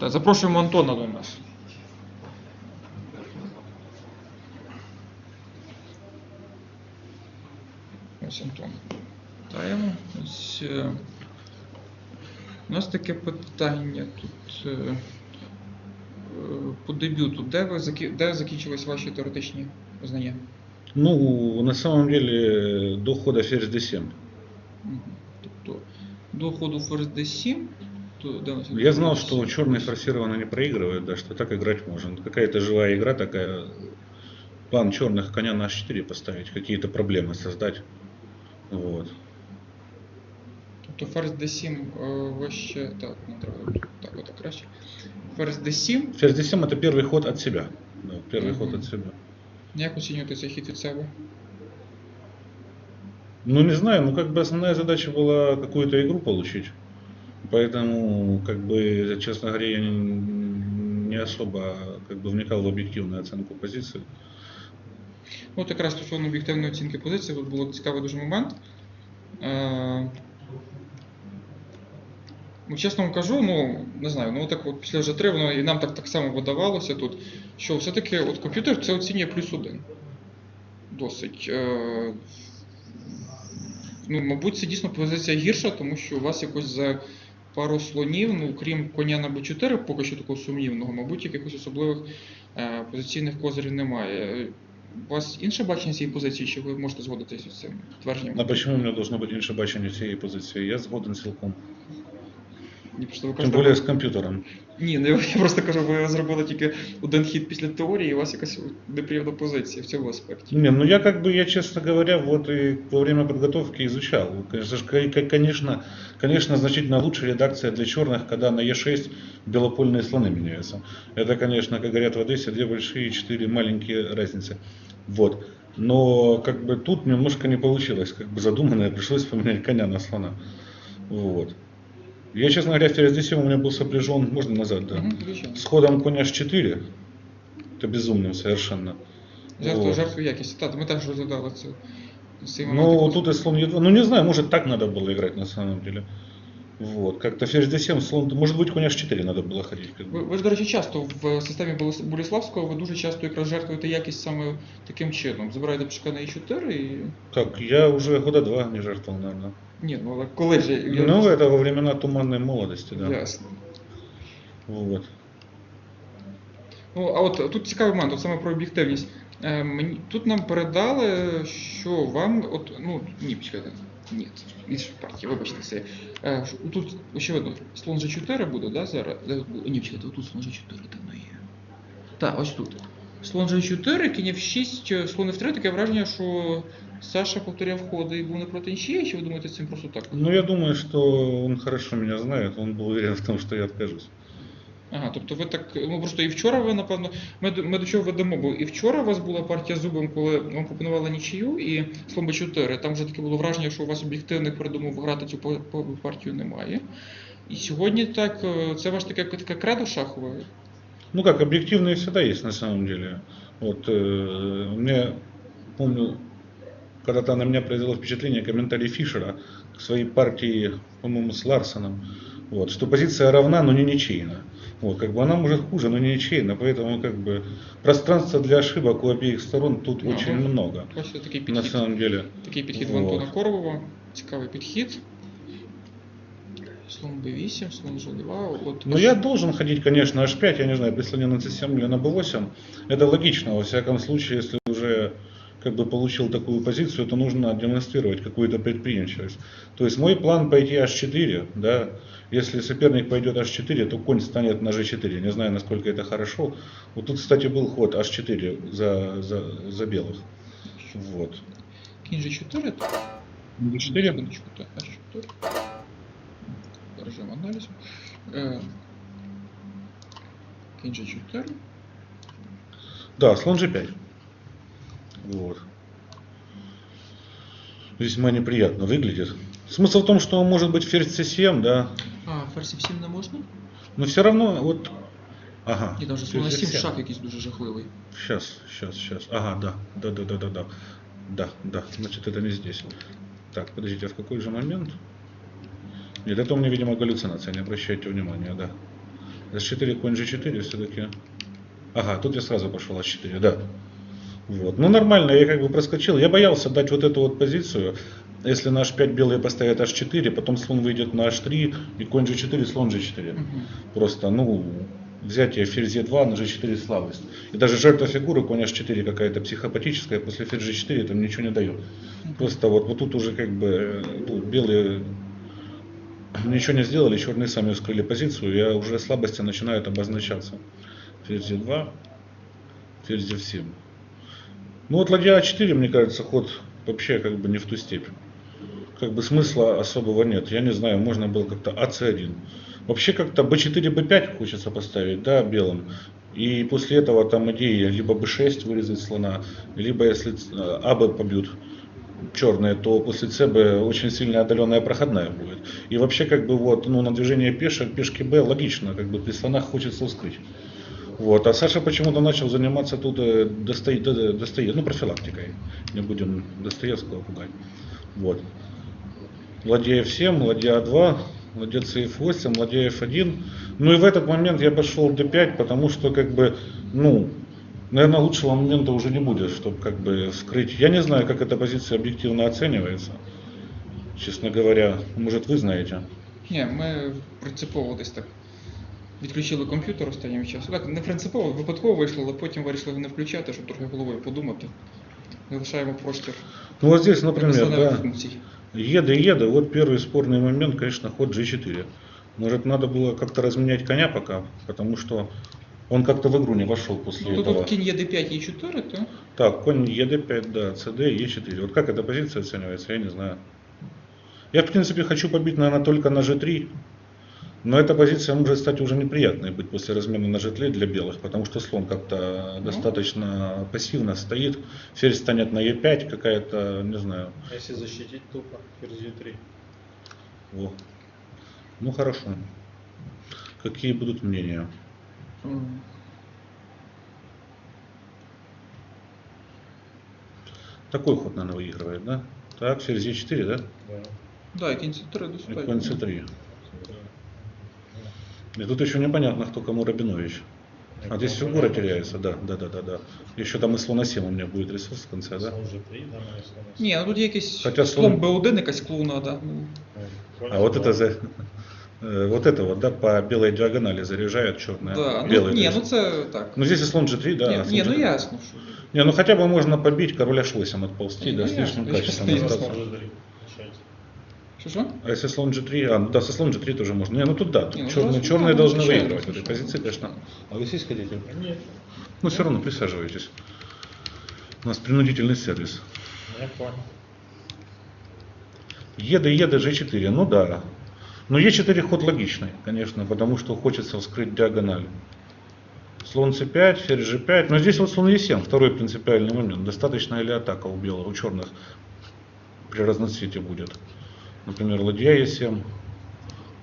Так, запрошуємо Антона до нас. Ось Антон. Вітаємо. Ось, е, у нас таке питання тут е, е, по дебюту. Де ви закі- де закінчились ваші теоретичні знання? Ну, на самом деле, до хода ферзь d7. Мгм. Тобто до ходу ферзь d7, то де у нас Я знал, что черный форсированно не проигрывает, да, что так играть можно. Какая-то живая игра такая. План черных коня на h4 поставить, какие-то проблемы создать. Вот. Тобто ферзь d7 е, вище. Так, не треба. Так, от краще. Ферзь d7. Ферзь d7 это первый ход от себя. Да, первый Мгм. ход от себя. Як оцінювати цей хід від себе? Ну, не знаю, ну как бы основная задача была какую-то игру получить. Поэтому, как бы, честно говоря, я не, не особо как бы вникал в объективную оценку позиции. Ну, От якраз стосовно об'єктивної оцінки позиції, тут було цікавий дуже момент. Е, Ну, чесно вам кажу, ну не знаю, ну так от після вже три, воно і нам так, так само видавалося тут, що все-таки от комп'ютер це оцінює плюс один. Досить. Е, ну, мабуть, це дійсно позиція гірша, тому що у вас якось за пару слонів, ну крім коня на Б4, поки що такого сумнівного, мабуть, якихось особливих е, позиційних козирів немає. У вас інше бачення цієї позиції, чи ви можете згодитися з цим твердженням? На почему у мене должно бути інше бачення цієї позиції? Я згоден цілком. Ні, просто ви Тим кажете, більше з комп'ютером. Ні, ну я просто кажу, ви зробили тільки один хід після теорії, і у вас якась неприємна позиція в цьому аспекті. Не, ну я как бы, я честно говоря, вот и во время подготовки изучал. Конечно, ж, ко- ко- конечно, конечно, значительно лучше редакция для черных, когда на Е6 белопольные слоны меняются. Это, конечно, как говорят в Одессе, две большие и четыре маленькие разницы. Вот. Но как бы тут немножко не получилось, как бы задуманное, пришлось поменять коня на слона. Вот. Я, честно говоря, в ферзь d7 у меня был сопряжен, можно назад, да, Угу, звичайно. с ходом коня h4. Это безумным совершенно. Жертва, Вот. жертву якісті. Так, ми теж розглядали це. цей момент. Ну, якось. тут и слон Е2. Ну, не знаю, может, так надо было играть на самом деле. Вот. Как-то ферзь d7, слон... Может быть, конь h4 надо было ходить. Как Ви, бы. ви ж, до речі, часто в системі Болес- Боліславського ви дуже часто якраз жертвуєте якість саме таким чином. Забираєте пішка на e4 і. Как? Я уже года два не жертвовал, наверное. Ні, ну коли ж я- Ну, это во времена туманной молодости, да. Ясно. Вот. Ну, а от тут цікавий момент, от саме про об'єктивність. Е, мені, тут нам передали, що вам. От, ну, ні, почекайте. Ні, інша партія, вибачте це. Е, що- тут, очевидно, слон G4 буде, да, зараз? Де- Ні, почекайте, отут слон G4 там не є. Так, ось тут. Слон G4, кінь F6, слон F3, таке враження, що Саша повторяв ходи і був не проти нічиєї, чи ви думаєте цим просто так? Ну, я думаю, что он хорошо меня знает, он был уверен в том, что я откажусь. Ага, тобто ви так. Ну просто і вчора ви, напевно, ми, до- ми до чого ведемо, бо і вчора у вас була партія зубом, коли вам пропонували нічию і слон 4 Там вже таке було враження, що у вас об'єктивних передумов грати цю по- по- партію немає. І сьогодні так, е, це ваш таке таке кредо шахове. Ну как, объективные всегда есть на самом деле. Вот э, мне помню, когда-то на меня произвело впечатление комментарий Фишера к своей партии, по-моему, с Ларсоном, вот, что позиция равна, но не ничейна. Вот, как бы она может хуже, но не ничейна, поэтому как бы пространства для ошибок у обеих сторон тут Ага. очень много. Бачите, такий На підхід. самом деле. Такий підхід в Вот. Антона Корового. Цікавий підхід. Слон b8, слон g2. От, Но я должен ходить, конечно, h5, я не знаю, при слоне на c7 или на b8. Это логично, во всяком случае, если уже как бы получил такую позицию, то нужно демонстрировать какую-то предприимчивость. То есть мой план пойти h4, да, если соперник пойдет h4, то конь станет на g4. Не знаю, насколько это хорошо. Вот тут, кстати, был ход h4 за, за, за белых. Вот. Кінь g4. g4? Секундочку, так, H4. Режим аналізу. Е, Кінь G4. Да, слон g5. Вот. Весьма неприятно выглядит. Смысл в том, что может быть ферзь c7, да, А, ферзь 7 не можна? но все равно вот... Ага. Ні, там же слон 7 F7. шах якийсь дуже жахливий. Сейчас, сейчас, сейчас. Ага, да, да, да, да, да, да. Да, да, значит это не здесь. Так, подождите, а в какой же момент? Нет, это у меня, видимо, галлюцинация, не обращайте внимания, да. С4, конь G4 все-таки. Ага, тут я сразу пошел А4, да. Вот. Ну нормально, я как бы проскочил. Я боялся дать вот эту вот позицию. Если на H5 белые поставят H4, потом слон выйдет на H3 и конь G4, слон G4. Мгм. Просто, ну, взятие ферзь Е2 на G4 слабость. И даже жертва фигуры, конь H4 какая-то психопатическая, после ферзь G4 там ничего не дает. Просто вот, вот тут уже как бы ну, белые ничего не сделали, черные сами скрыли позицию, и уже слабости начинают обозначаться. Ферзь Е2, ферзь F7. Ну вот ладья А4, мне кажется, ход вообще как бы не в ту степь. Как бы смысла особого нет. Я не знаю, можно было как-то АЦ1. Вообще как-то Б4, Б5 хочется поставить, да, белым. И после этого там идеи либо Б6 вырезать слона, либо если э, АБ побьют черные, то после ЦБ очень сильно отдаленная проходная будет. И вообще как бы вот, ну, на движение пешек, пешки Б логично, как бы при слонах хочется ускрыть. Вот. А Саша почему-то начал заниматься тут э, Достое, До- Достое- ну, профилактикой. Не будем Достоевского пугать. Вот. Ладья F7, ладья А2, ладья CF8, ладья F1. Ну и в этот момент я пошел D5, потому что как бы, ну, наверное, лучшего момента уже не будет, чтобы как бы скрыть. Я не знаю, как эта позиция объективно оценивается. Честно говоря, может вы знаете. Ні, ми принципово десь так відключили комп'ютер останнім часом. Так, не принципово, випадково вийшло, але потім вирішили не включати, щоб трохи головою подумати. Залишаємо простір Ну вот здесь, например, персональних да, функцій. Еда, еда, вот первый спорный момент, конечно, ход G4. Может, надо было как-то разменять коня пока, потому что он как-то в игру не вошел после Ну, этого. тут кінь є d5 і 4, то Так, конь ЕД5, да, ЦД, Е4. Вот как эта позиция оценивается, я не знаю. Я, в принципе, хочу побить, наверное, только на G3. Но эта позиция может стать уже неприятной быть после размена на G3 для белых, потому что слон как-то Ну. достаточно пассивно стоит. Ферзь станет на Е5 какая-то, не знаю. А если защитить тупо, ферзь 3 Во. Ну хорошо. Какие будут мнения? м, Такой ход, наверное, выигрывает, да? Так, ферзь Е4, да? Да. да, і кінь c3 И достатньо. конь С3. И тут еще непонятно, кто кому Рабинович. А здесь фигура теряется, да, да, да, да, да. Еще там и слона 7 у меня будет ресурс в конце, да? Слон G3, да, моя слона. Ні, ну тут є якийсь Хоча слон слон- b1, якась клоунада. Ну, Конь А вот F2. это за... э, Вот это вот, да, по белой диагонали заряжает черная. да, ну, белый ні, режим. ну це так. Ну здесь и слон G3, да. ні, а слон ні, ну G3. ясно, що. Не, ну хотя бы можно побить короля H8 отползти, Ну, да, ясно, слишком я Що що? А если слон G3, а, ну да, со слон G3 тоже можно. Не, ну тут да, тут Не, ну, черные, просто, черные да, должны случайно, выигрывать в этой позиции, конечно. А вы здесь хотите? Нет, Ну все равно присаживайтесь. У нас принудительный сервис. я понял. Еда, еда, G4, ну да. Но Е4 ход логичный, конечно, потому что хочется вскрыть диагональ. Слон c5, ферзь g5. Но здесь вот слон e7, второй принципиальный момент. Достаточно ли атака у белых, у черных при разноцвете будет. Например, ладья e7,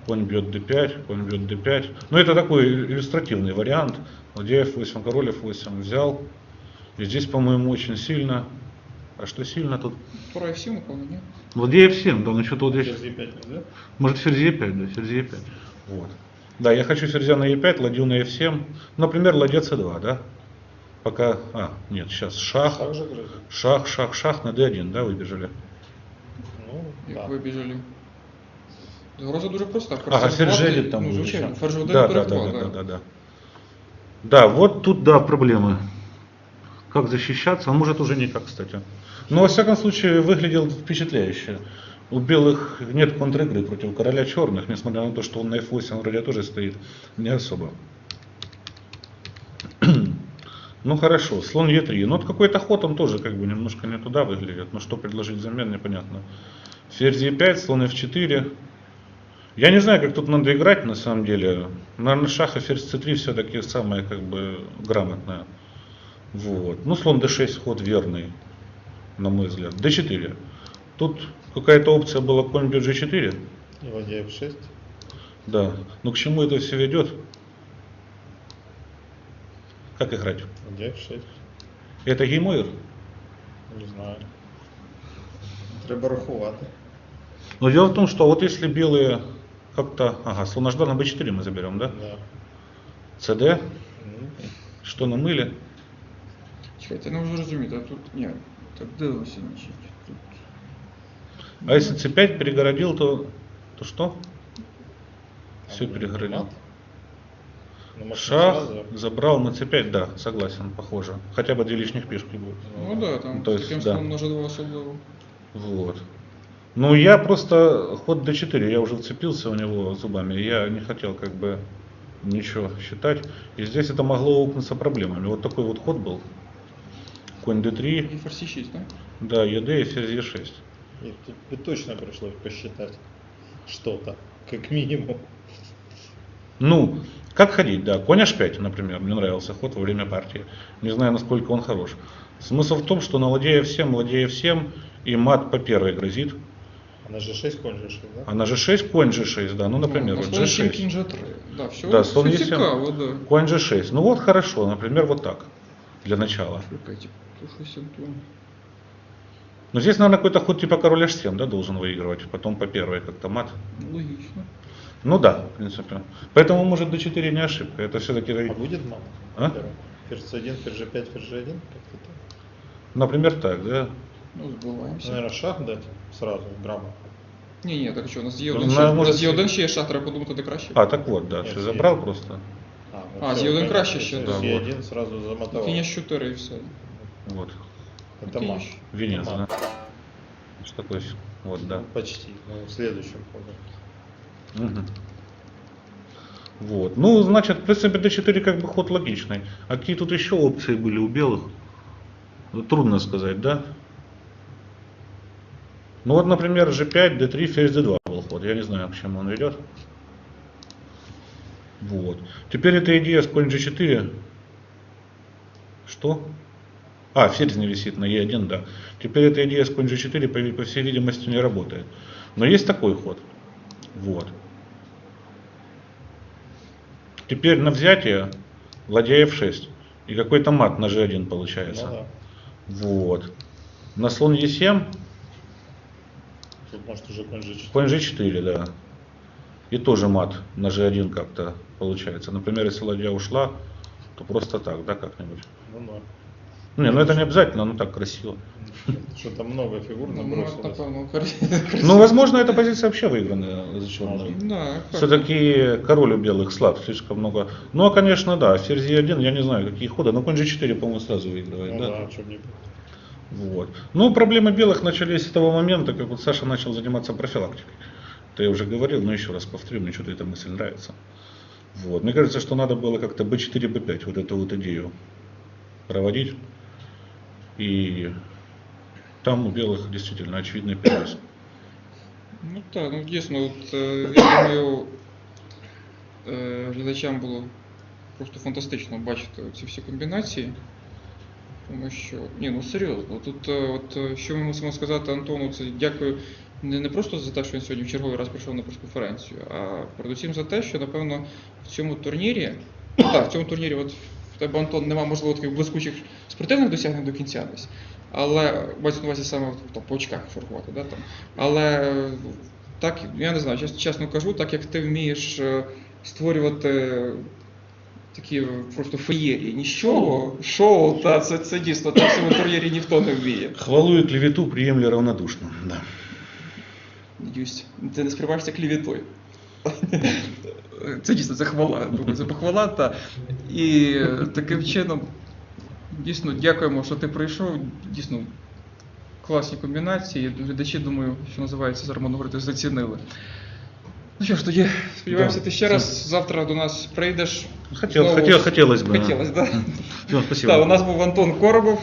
конь бьет d5, конь бьет d5. Но это такой иллюстративный вариант. Ладья f8, король f8 взял. И здесь, по-моему, очень сильно. А что сильно тут? Пора всі, напевно, ні? Ладья f7, да, ну что-то вот здесь... Ферзь E5 нельзя? Может ферзь Е5, да, ферзь Е5. Вот. Да, я хочу ферзя на Е5, ладью на F7. Например, ладья С2, да? Пока, а, нет, сейчас шах, грызет? шах, шах, шах на D1, да, выбежали. Ну, Як да. вибіжали. Загроза дуже проста. Ага, Ферзь ферзь F2, G там ну, звичайно, 1 Да, да, да, 2, да, да, да, да. Да, вот тут, да, проблемы. Как защищаться? Он может уже никак, кстати. Но, во всяком случае, выглядел впечатляюще. У белых нет контр-игры против короля черных, несмотря на то, что он на f8 вроде тоже стоит не особо. Ну хорошо, слон e3. Ну вот какой-то ход он тоже как бы немножко не туда выглядит. Но что предложить взамен, непонятно. Ферзь e5, слон f4. Я не знаю, как тут надо играть на самом деле. Наверное, шах и ферзь c3 все-таки самое как бы грамотное. Вот. Ну, слон d6 ход верный, на мой взгляд. d4. Тут какая-то опция была конь бьет g4. И ладья F6. Да. Но к чему это все ведет? Как играть? Ладья F6. Это геймовер? Не знаю. Треба рахувати. Но дело в том, что вот если белые как-то... Ага, слон h2 на b4 мы заберем, да? Да. ЦД, Ну, что на мыле. Чекайте, ну ви ж розумієте, а тут ні. Так дивимося, значить. Тут. А если C5 перегородил, то, то что? Все а, перегородил. может, Шах забрал на C5, да, согласен, похоже. Хотя бы две лишних пешки будет. Ну да, там То есть, да. словом ножа два особливо. Вот. Ну, я просто ход d4, я уже вцепился в него зубами, я не хотел как бы ничего считать. И здесь это могло укнуться проблемами. Вот такой вот ход был. Конь d3, І ферзь 6, так? да, ед и ферзь e6. И тут бы точно пришлось посчитать что-то, как минимум. Ну, как ходить, да. Конь h5, например, мне нравился ход во время партии. Не знаю, насколько он хорош. Смысл в том, что на ладья f7, ладья f7 и мат по первой грозит. Она же 6 конь же 6, да? А на g6, конь g6, да, ну, например, ну, вот слон 7, g6. кінь G3. Да, все, Да, все слон Е7. цікаво, да. Конь g6. Ну вот хорошо, например, вот так. Для начала. Антон. Но здесь, наверное, какой-то ход типа король h7, да, должен выигрывать. Потом по первой как-то мат. Ну, Логічно. Ну да, в принципе. Поэтому, может, d4 не ошибка. Это все-таки, А будет мат? А? Первый. Ферзь 1, ферзь G5, ферзь G1? Как-то так. например, так, да. Ну, збиваємося. Наверное, шах дать сразу, грамотно. Ні, ні, так що, у нас є Ну, один на- ще, у може, нас є всі- один ще є шах, треба подумати, де краще. А, так вот, да, Нет, что есть. забрал просто. А, А, всё, з один понятно. краще ще. Ферзь Да, E1 сразу замотал. Кінь 4 і все. Вот. Это. Е6. Венец, да. Что такое? Вот, да. Почти. Ну, в следующем ходе. Мгм. Вот. Ну, значит, в принципе, d4 как бы ход логичный. А какие тут еще опции были у белых? Ну, Трудно сказать, да? Ну вот, например, g5, d3, ферзь d2 был ход. Я не знаю, к чему он ведет. Вот. Теперь эта идея с конь g4. Что? А, не висит на e1, да. Теперь эта идея с конь g4, по, по всей видимости, не работает. Но есть такой ход. Вот. Теперь на взятие ладья f6. И какой-то мат на g1 получается. Ну да. Вот. На слон e7, Тут может уже конь G4. конь g4, да. И тоже мат на g1 как-то получается. Например, если ладья ушла, то просто так, да, как-нибудь. Ну да. Не, ну это не обязательно, но так красиво. Что-то много фигур Ну, набросилось. красиво. Ну, возможно, эта позиция вообще выигранная за черную. Да, Все-таки король у белых слаб, слишком много. Ну, а, конечно, да, ферзь Е1, я не знаю, какие ходы, но конь G4, по-моему, сразу выигрывает, Ну да? да, что не Вот. Ну, проблемы белых начались с того момента, как вот Саша начал заниматься профилактикой. Это я уже говорил, но еще раз повторю, мне что-то эта мысль нравится. Вот. Мне кажется, что надо было как-то b4, b5, вот эту вот идею проводить. И там у белых действительно очевидный перевес. Ну так, ну дійсно, от, е, я думаю, глядачам було просто фантастично бачити ці всі комбінації. Тому що, ні, ну серйозно, тут е, от, що ми мусимо сказати Антону, це дякую не, не просто за те, що він сьогодні в черговий раз прийшов на прес-конференцію, а передусім за те, що, напевно, в цьому турнірі, так, в цьому турнірі от в тебе, Антон, нема можливо таких блискучих спортивних досягнень до кінця десь. Але мається на увазі саме там, по очках шургувати, да, там. Але так, я не знаю, чесно, чесно кажу, так як ти вмієш е, створювати такі просто феєрії, нічого, шоу, та це, це дійсно так в цьому турнірі ніхто не вміє. Хвалу и клевету приемли равнодушно. Да. Надіюсь, ти не сприймаєшся клівітою. Це дійсно це хвала. Це похвала. Та. І таким чином, дійсно, дякуємо, що ти прийшов. Дійсно, класні комбінації. Глядачі, думаю, що називається, зараз можна говорити, зацінили. Ну що ж, тоді сподіваємося, ти ще раз завтра до нас прийдеш. Хотел, Знову хотел, хотелось бы. Хотілося, так? Всё, спасибо. Так, у нас був Антон Коробов.